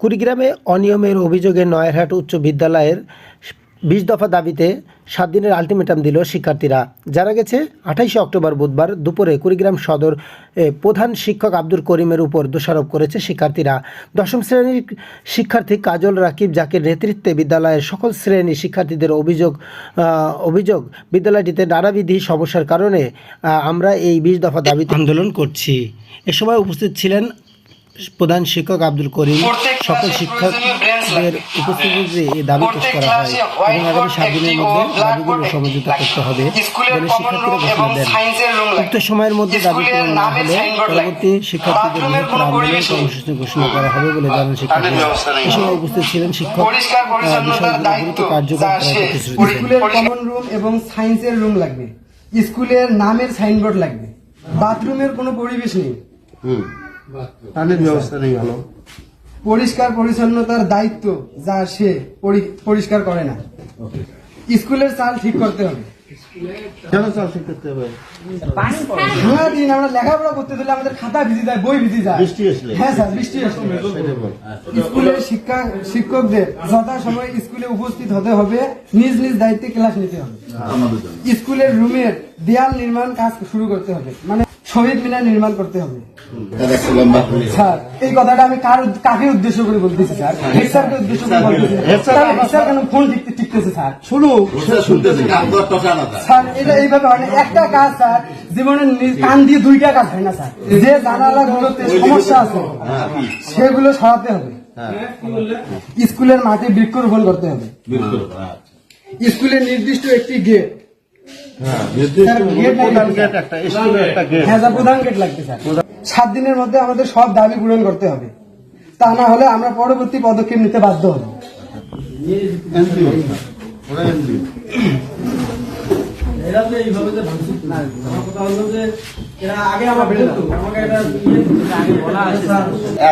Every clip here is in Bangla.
কুড়িগ্রামে অনিয়মের অভিযোগে নয়ারহাট উচ্চ বিদ্যালয়ের বিশ দফা দাবিতে সাত দিনের আলটিমেটাম দিল শিক্ষার্থীরা। যারা গেছে আঠাইশে অক্টোবর বুধবার দুপুরে কুড়িগ্রাম সদর প্রধান শিক্ষক আব্দুল করিমের উপর দোষারোপ করেছে শিক্ষার্থীরা। দশম শ্রেণির শিক্ষার্থী কাজল রাকিব জাকির নেতৃত্বে বিদ্যালয়ের সকল শ্রেণির শিক্ষার্থীদের অভিযোগ অভিযোগ বিদ্যালয়টিতে নানাবিধি সমস্যার কারণে আমরা এই বিশ দফা দাবিতে আন্দোলন করছি। এ সময় উপস্থিত ছিলেন প্রধান শিক্ষক আব্দুল করিম সকল শিক্ষকদের উপস্থিতিতে এই দাবি পেশ করা হয় এবং আগামী সাত দিনের মধ্যে দাবিগুলো সমঝোতা করতে হবে। বলে শিক্ষার্থীরা ঘোষণা দেন। উক্ত সময়ের মধ্যে দাবি পূরণ না হলে পরবর্তী শিক্ষার্থীদের বৃহত্তর আন্দোলন কর্মসূচি ঘোষণা করা হবে বলে জানান শিক্ষার্থীরা। এ সময় উপস্থিত ছিলেন শিক্ষক বিষয়গুলো দায়িত্ব। কার্যকর করার প্রতিশ্রুতি স্কুলের কমন রুম এবং সায়েন্সের রুম লাগবে। স্কুলের নামের সাইনবোর্ড লাগবে। বাথরুমের কোনো পরিবেশ নেই। পানির ব্যবস্থা নেই ভালো। পরিষ্কার পরিচ্ছন্নতার দায়িত্ব যা সে পরিষ্কার করে না। স্কুলের চাল ঠিক করতে হবে। কেন চাল ঠিক করতে হবে? সারাদিন আমরা লেখাপড়া করতে দিলে আমাদের খাতা ভিজি যায় বই ভিজি যায়। হ্যাঁ স্যার বৃষ্টি আসলে। সেটাই বল। স্কুলের শিক্ষা শিক্ষকদের যথা স্কুলে উপস্থিত হতে হবে। নিজ নিজ দায়িত্বে ক্লাস নিতে হবে। স্কুলের রুমের দেয়াল নির্মাণ কাজ শুরু করতে হবে। মানে শহীদ মিনার নির্মাণ করতে হবে। স্যার এই কথাটা আমি কার কাকে উদ্দেশ্য করে বলতেছি স্যার? হেড স্যারকে উদ্দেশ্য করে বলতেছি। স্যার কেন ফোন টিকতে টিকতেছে স্যার? শুনুক স্যার এটা এইভাবে হয় না। একটা কাজ স্যার জীবনে কান দিয়ে দুইটা কাজ হয় না স্যার। যে জানালাগুলোতে সমস্যা আছে সেগুলো সরাতে হবে। স্কুলের মাঠে বৃক্ষরোপণ করতে হবে। স্কুলের নির্দিষ্ট একটি গেট সাত দিনের মধ্যে আমাদের সব দাবি পূরণ করতে হবে। তা না হলে আমরা পরবর্তী পদক্ষেপ নিতে বাধ্য হব।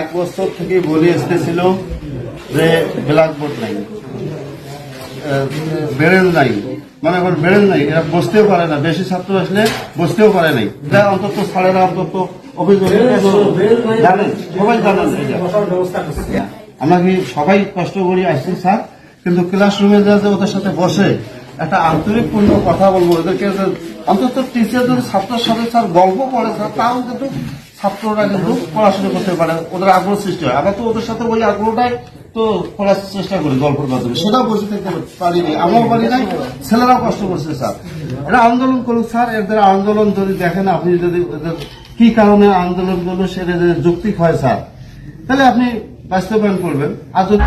এক বছর থেকে বলে এসতেছিল যে ব্ল্যাকবোর্ড নাই। বেরেল নাই। মানে এখন বেরেল নাই। এরা বসতেও পারে না। বেশি ছাত্র আসলে বসতেও পারে নাই। এটা অন্তত ছাড়েরা অন্তত অভিযোগ জানেন সবাই জানেন আমরা কি সবাই কষ্ট করি আসছি স্যার? কিন্তু ক্লাসরুমে যা যে ওদের সাথে বসে একটা আন্তরিক পূর্ণ কথা বলব। ওদেরকে অন্তত টিচার যদি ছাত্রের সাথে স্যার গল্প করে স্যার তাও কিন্তু ছাত্ররা কিন্তু পড়াশোনা করতে পারে। ওদের আগ্রহ সৃষ্টি হয়। আমরা তো ওদের সাথে ওই আগ্রহটাই তো করার চেষ্টা করি গল্পের মাধ্যমে। সেটাও বসে থাকতে পারিনি আমার পারি নাই, ছেলেরাও কষ্ট করছে, স্যার। এটা আন্দোলন করুক, স্যার, এদের আন্দোলন যদি দেখেন, আপনি যদি কি কারণে আন্দোলন করল, সেটা যদি যৌক্তিক হয়, স্যার, তাহলে আপনি বাস্তবায়ন করবেন। আর যদি